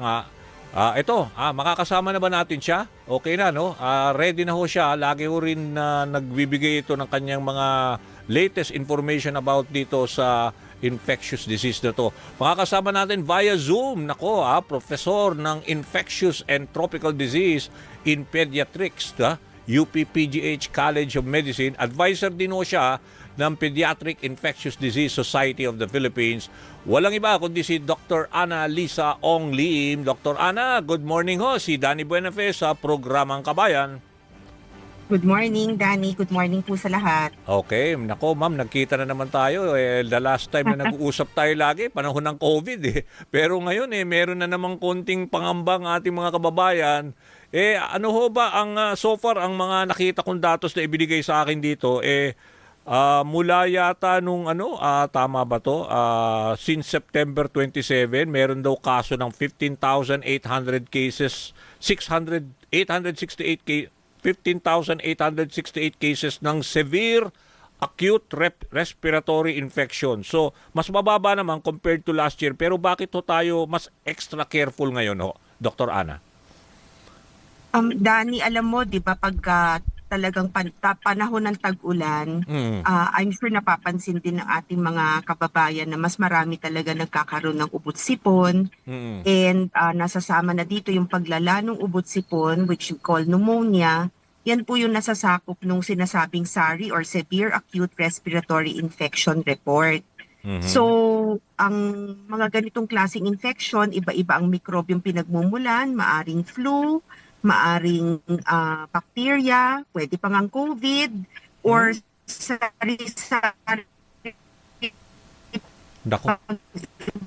Ah, ah, ito, ah, makakasama na ba natin siya? Okay na, no? Ah, ready na ho siya. Lagi ho rin na nagbibigay ito ng kanyang mga latest information about dito sa infectious disease na to. Makakasama natin via Zoom. Nako, ah, professor ng infectious and tropical disease in pediatrics, ah, UPPGH College of Medicine. Advisor din ho siya ng Pediatric Infectious Disease Society of the Philippines. Walang iba kundi si Dr. Ana Lisa Ong Lim. Dr. Ana, good morning ho. Si Danny Buenafe sa Programang Kabayan. Good morning, Danny. Good morning po sa lahat. Okay, nako ma'am, nagkita na naman tayo. Eh, the last time na nag-uusap tayo lagi, panahon ng COVID eh. Pero ngayon eh, meron na namang konting pangambang ating mga kababayan. Eh, ano ho ba ang ah, so far ang mga nakita kong datos na ibinigay sa akin dito eh ah, mula yata nung ano, ah, tama ba to? Ah, since September 27, meron daw kaso ng 15,800 cases, 600 868 ca- 15,868 cases ng severe acute rep- respiratory infection. So, mas mababa naman compared to last year. Pero bakit ho tayo mas extra careful ngayon ho, Dr. Ana? Um, Danny, alam mo, di ba, pagka talagang pan- ta- panahon ng tag-ulan, Mm. ah, I'm sure napapansin din ng ating mga kababayan na mas marami talaga nagkakaroon ng ubot-sipon Mm. and ah, nasasama na dito yung paglala ng ubot-sipon which you call pneumonia. Yan po yung nasasakop nung sinasabing SARI or Severe Acute Respiratory Infection Report. Mhm. So, ang mga ganitong klaseng infection, iba-iba ang mikrobyong pinagmumulan, maaring flu, maaring ah, bacteria, pwede pang ang COVID, or sari-sari Nako,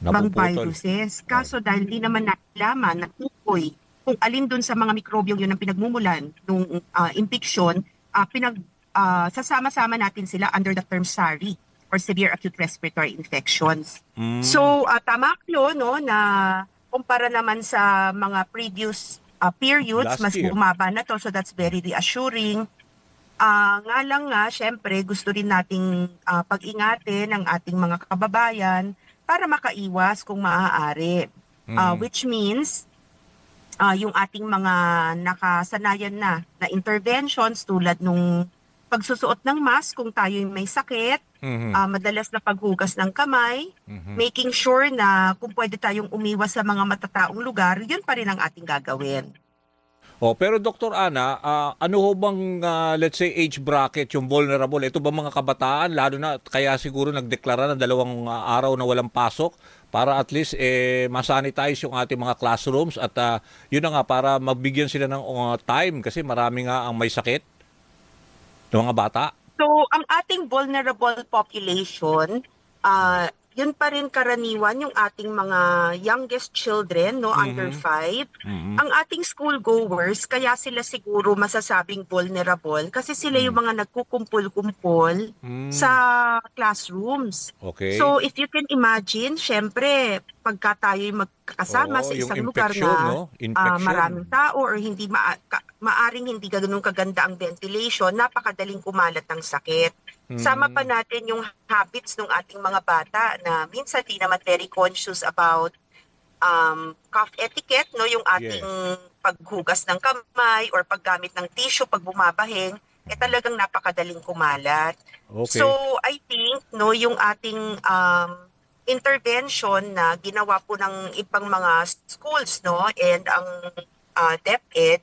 ibang napuputol. viruses. Kaso dahil di naman nalaman na tukoy kung alin doon sa mga mikrobyong yun ang pinagmumulan ng infection, ah, pinag, ah, sasama-sama natin sila under the term SARI or Severe Acute Respiratory Infections. Mm. So, uh, tama Klo, no, na kumpara naman sa mga previous uh, periods, Last mas year. bumaba na to. So, that's very reassuring. Ah, nga lang nga, syempre, gusto rin nating ah, pag-ingatin ang ating mga kababayan para makaiwas kung maaari. Mm. which means, ah, yung ating mga nakasanayan na na interventions tulad nung pagsusuot ng mask kung tayo may sakit, Mhm. ah, madalas na paghugas ng kamay, Mhm. making sure na kung pwede tayong umiwas sa mga matataong lugar, yun pa rin ang ating gagawin. Oh, pero Dr. Ana, ah, ano ho bang ah, let's say age bracket yung vulnerable? Ito ba mga kabataan lalo na kaya siguro nagdeklara ng dalawang ah, araw na walang pasok para at least eh masanitize yung ating mga classrooms at ah, yun na nga para magbigyan sila ng ah, time kasi marami nga ang may sakit ng mga bata. So, ang ating vulnerable population, ah, yun pa rin karaniwan yung ating mga youngest children, no, under Mhm. 5. Mhm. Ang ating school goers, kaya sila siguro masasabing vulnerable kasi sila yung mga nagkukumpul-kumpul Mm, sa classrooms. okay. So if you can imagine, syempre, pagka tayo magkakasama Oo, sa isang lugar na no? Infection. maraming tao or hindi ma- ka- maaring hindi ganun kaganda ang ventilation, napakadaling kumalat ng sakit. Sama Mm. pa natin yung habits ng ating mga bata na minsan di naman very conscious about um, cough etiquette, no? yung ating paghugas ng kamay or paggamit ng tissue pag bumabahing, eh talagang napakadaling kumalat. Okay. So I think no yung ating um intervention na ginawa po ng ibang mga schools no and ang uh, DepEd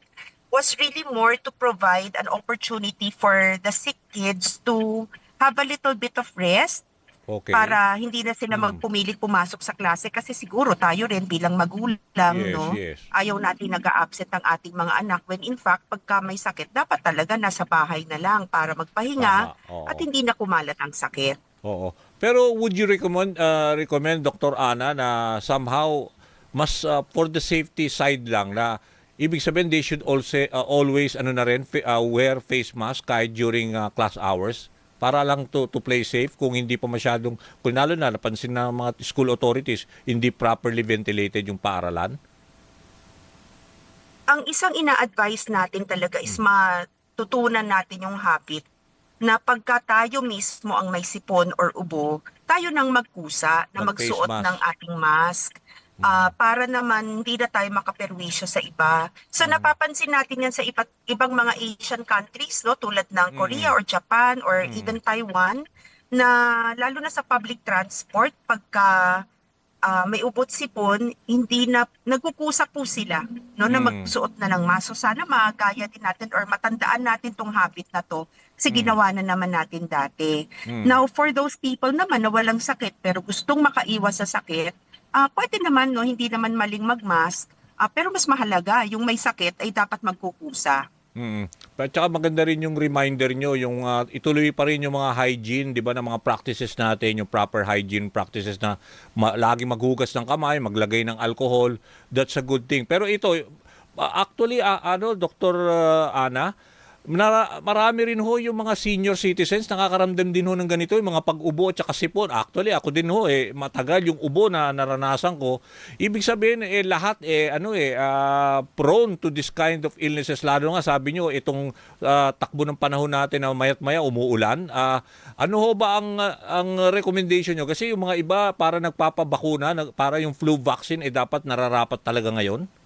was really more to provide an opportunity for the sick kids to have a little bit of rest okay. para hindi na sila Hmm. magpumilit pumasok sa klase kasi siguro tayo rin bilang magulang yes, no yes. ayaw natin nag-a-absent ang ating mga anak when in fact pagka may sakit dapat talaga nasa bahay na lang para magpahinga at hindi na kumalat ang sakit. Oo. Pero would you recommend uh, recommend Dr. Ana na somehow mas uh, for the safety side lang na ibig sabihin they should also uh, always ano na rin uh, wear face mask kahit during uh, class hours para lang to to play safe kung hindi pa masyadong kung lalo na napansin ng mga school authorities hindi properly ventilated yung paaralan. Ang isang ina-advise natin talaga is matutunan natin yung habit na pagka tayo mismo ang may sipon or ubo, tayo nang magkusa na Mag-face magsuot mask. ng ating mask. Ah, para naman hindi na tayo makaperwisyo sa iba. So napapansin natin yan sa iba't ibang mga Asian countries no tulad ng Korea or Japan or even Taiwan na lalo na sa public transport pagka ah, may ubot sipon, hindi na nagkukusa po sila no na Mm. magsuot na ng maso. Sana magaya din natin or matandaan natin tong habit na to kasi ginawa na naman natin dati. Mm. Now for those people naman na walang sakit pero gustong makaiwas sa sakit, ah pwede naman no hindi naman maling magmask. Ah, pero mas mahalaga yung may sakit ay dapat magkukusa. Mm. At saka maganda rin yung reminder nyo, yung ah, ituloy pa rin yung mga hygiene, di ba, na mga practices natin, yung proper hygiene practices na ma- lagi maghugas ng kamay, maglagay ng alcohol, that's a good thing. Pero ito, actually, ah, ano, Dr. Ana, marami rin ho yung mga senior citizens nakakaramdam din ho ng ganito, yung mga pag-ubo at saka sipon. Actually, ako din ho, eh, matagal yung ubo na naranasan ko. Ibig sabihin, eh, lahat, eh, ano eh, ah, prone to this kind of illnesses. Lalo nga, sabi nyo, itong ah, takbo ng panahon natin na mayat maya umuulan. Ah, ano ho ba ang, ang recommendation nyo? Kasi yung mga iba, para nagpapabakuna, nag- para yung flu vaccine, eh, dapat nararapat talaga ngayon?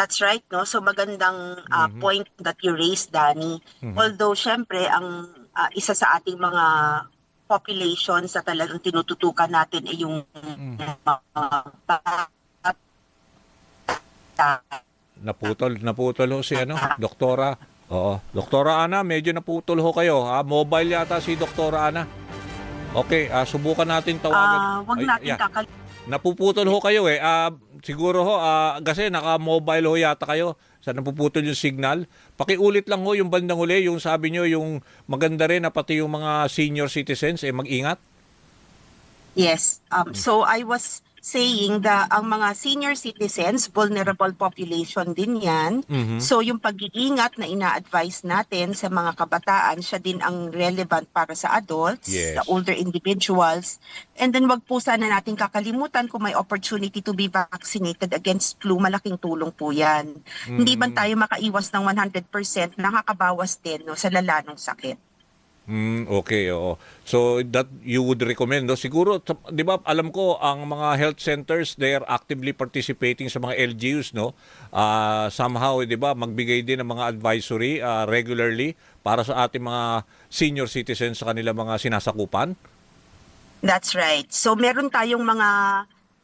That's right, no? So magandang ah, point that you raised, Danny. Although, syempre, ang ah, isa sa ating mga population sa talagang tinututukan natin ay yung mga bata. Naputol, naputol ho si ano, Doktora. Oo. Doktora Ana, medyo naputol ho kayo. Ha? Mobile yata si Doktora Ana. Okay, ah, subukan natin tawagan. Ah, wag Ay, natin yeah. kakalimutan. Napuputol ho kayo eh. Ah, siguro ho, ah, kasi naka-mobile ho yata kayo. Sa napuputol yung signal. Pakiulit lang ho yung bandang huli, yung sabi nyo, yung maganda rin na pati yung mga senior citizens, eh mag-ingat. Yes. Um, so I was saying that ang mga senior citizens, vulnerable population din yan. Mhm. So yung pag-iingat na ina-advise natin sa mga kabataan, siya din ang relevant para sa adults, Yes. sa older individuals. And then wag po sana natin kakalimutan kung may opportunity to be vaccinated against flu, malaking tulong po yan. Hindi man tayo makaiwas ng 100%, nakakabawas din no, sa lala ng sakit. Mm, okay, oo. So that you would recommend, no? Siguro, 'di ba, alam ko ang mga health centers they are actively participating sa mga LGUs, no? Ah, somehow, 'di ba, magbigay din ng mga advisory ah, regularly para sa ating mga senior citizens sa kanila mga sinasakupan. That's right. So meron tayong mga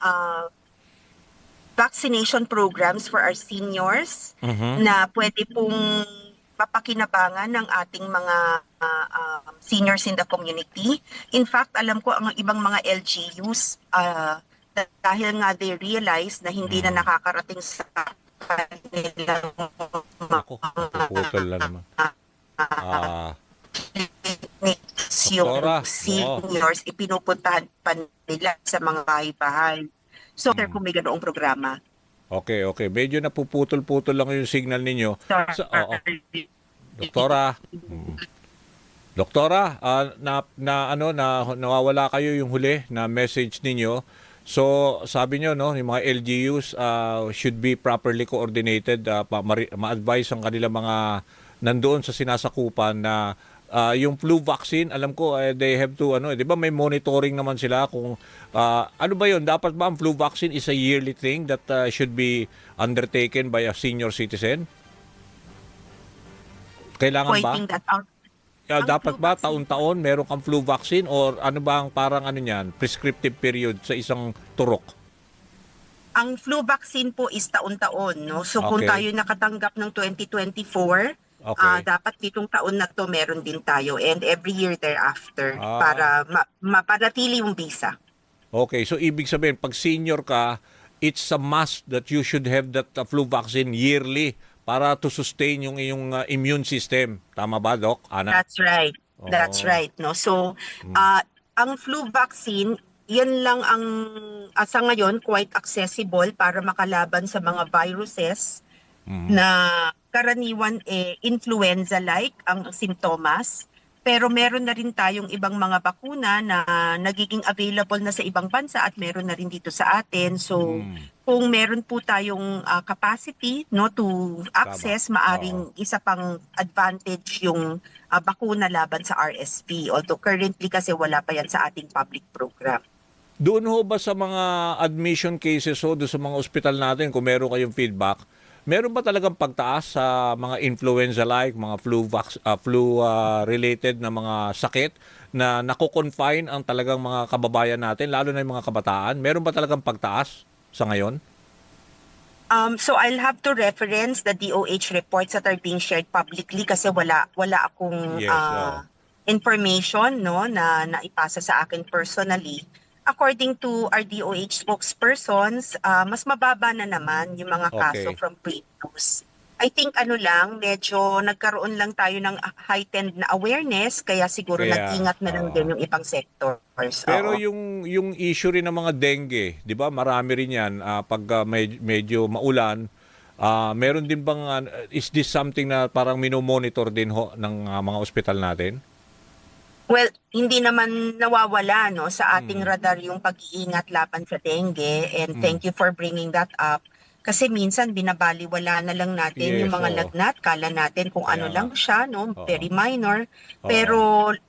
uh, vaccination programs for our seniors Mhm. na pwede pong mapakinabangan ng ating mga uh, um, seniors in the community. In fact, alam ko ang ibang mga LGUs uh, dah- dahil nga they realize na hindi na nakakarating sa kanilang Ako, puputol na naman. Ah, yung seniors, ipinupuntahan pa nila sa mga bahay-bahay. So, Hmm. kung may ganoong programa. Okay, okay. Medyo napuputol-putol lang yung signal ninyo. Sa- oo. Sorry. Doktora. Doktora, ah, na, na ano na nawawala kayo yung huli na message ninyo. So, sabi nyo no, yung mga LGUs ah, should be properly coordinated pa, mari- ma-advise ang kanila mga nandoon sa sinasakupan na ah, yung flu vaccine, alam ko eh, they have to ano, eh, 'di ba may monitoring naman sila kung ah, ano ba 'yon? Dapat ba ang flu vaccine is a yearly thing that ah, should be undertaken by a senior citizen? Kailangan ba? That out. Ang dapat ba taon-taon meron kang flu vaccine or ano ba ang parang ano niyan, prescriptive period sa isang turok? Ang flu vaccine po is taon-taon, no? So, kung Okay. tayo nakatanggap ng 2024, Okay. ah, dapat pitong taon na to meron din tayo and every year thereafter Ah. para ma- mapanatili yung visa. Okay, so ibig sabihin pag senior ka, it's a must that you should have that uh, flu vaccine yearly para to sustain yung iyong uh, immune system. Tama ba, Doc? Ana? That's right. That's Oo. right, no. So, ah, ang flu vaccine, yan lang ang ah, sa ngayon quite accessible para makalaban sa mga viruses Mhm. na karaniwan eh influenza-like ang simptomas. Pero meron na rin tayong ibang mga bakuna na nagiging available na sa ibang bansa at meron na rin dito sa atin. So, Mm. kung meron po tayong ah, capacity no to access maaring isa pang advantage yung ah, bakuna laban sa RSV although currently kasi wala pa yan sa ating public program Doon ho ba sa mga admission cases ho, doon sa mga ospital natin, kung meron kayong feedback, meron ba talagang pagtaas sa mga influenza-like, mga flu, vax, ah, flu ah, related na mga sakit na nako-confine ang talagang mga kababayan natin, lalo na yung mga kabataan? Meron ba talagang pagtaas sa ngayon? Um, so I'll have to reference the DOH reports that are being shared publicly kasi wala wala akong Yes, uh, information no na naipasa sa akin personally. According to our DOH spokespersons, uh, mas mababa na naman yung mga kaso Okay. from previous. I think ano lang, medyo nagkaroon lang tayo ng heightened na awareness kaya siguro Kaya, nag-ingat na lang oo. din yung ibang sectors. Pero Oo. yung yung issue rin ng mga dengue, 'di ba? Marami rin 'yan ah, pag ah, may- medyo maulan. ah, meron din bang ah, is this something na parang minomonitor din ho ng ah, mga ospital natin? Well, hindi naman nawawala no sa ating Mm. radar yung pag-iingat laban sa dengue and Mm. thank you for bringing that up. Kasi minsan binabaliwala na lang natin Yes, yung mga oo. lagnat, kala natin kung ano Kaya lang siya, no, Oo. very minor. Oo. Pero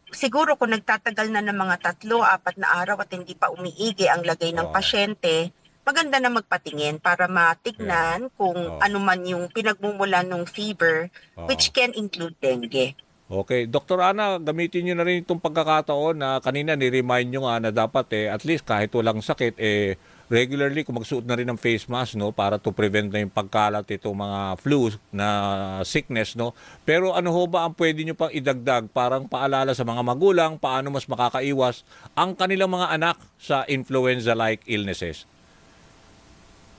siguro kung nagtatagal na ng mga tatlo, apat na araw at hindi pa umiigi ang lagay ng Oo. pasyente, maganda na magpatingin para matignan kung Oo. ano man yung pinagmumulan ng fever, Oo. which can include dengue. Okay, Dr. Ana, gamitin niyo na rin itong pagkakataon na kanina ni-remind niyo nga na dapat eh at least kahit walang sakit eh regularly kung magsuot na rin ng face mask no para to prevent na yung pagkalat itong mga flu na sickness no. Pero ano ho ba ang pwede niyo pang idagdag parang paalala sa mga magulang paano mas makakaiwas ang kanilang mga anak sa influenza like illnesses?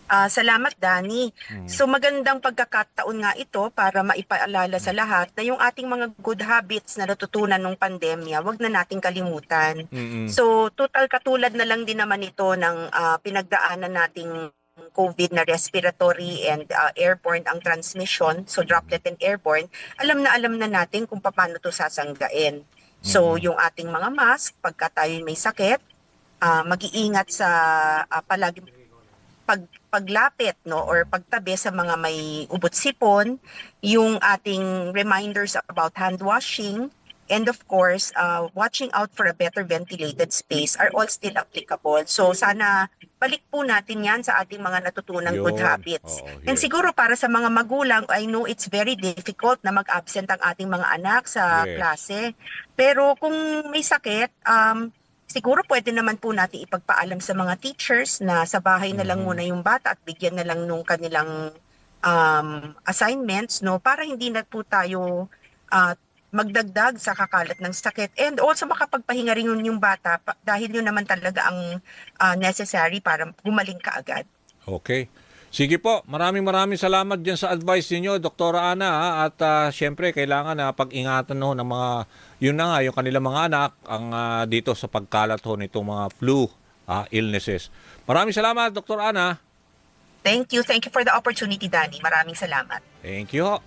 Ah, salamat Dani. Hmm. So magandang pagkakataon nga ito para maipaalala sa lahat na yung ating mga good habits na natutunan nung pandemya, wag na nating kalimutan. Mm-mm. So total katulad na lang din naman ito ng ah, pinagdaanan nating COVID na respiratory and ah, airborne ang transmission, so droplet and airborne, alam na alam na natin kung paano to sasanggain. So Mhm. yung ating mga mask, pagka tayo may sakit, ah, mag-iingat sa ah, palagi pag paglapit no or pagtabi sa mga may ubot sipon, yung ating reminders about hand washing and of course uh, watching out for a better ventilated space are all still applicable. So sana balik po natin 'yan sa ating mga natutunang good Yun. habits. Oo, And siguro para sa mga magulang, I know it's very difficult na mag-absent ang ating mga anak sa Yes. klase. Pero kung may sakit, um, siguro pwede naman po natin ipagpaalam sa mga teachers na sa bahay na lang Mhm. muna yung bata at bigyan na lang nung kanilang um, assignments no para hindi na po tayo ah, magdagdag sa kakalat ng sakit and also makapagpahinga rin yun yung bata dahil yun naman talaga ang ah, necessary para gumaling ka agad. Okay. Sige po, maraming maraming salamat dyan sa advice ninyo, Dr. Ana. ha? At ah, syempre, kailangan na pag-ingatan ho ng mga, yun na nga, yung kanilang mga anak, ang ah, dito sa pagkalat ho nitong mga flu ah, illnesses. Maraming salamat, Dr. Ana. Thank you. Thank you for the opportunity, Danny. Maraming salamat. Thank you.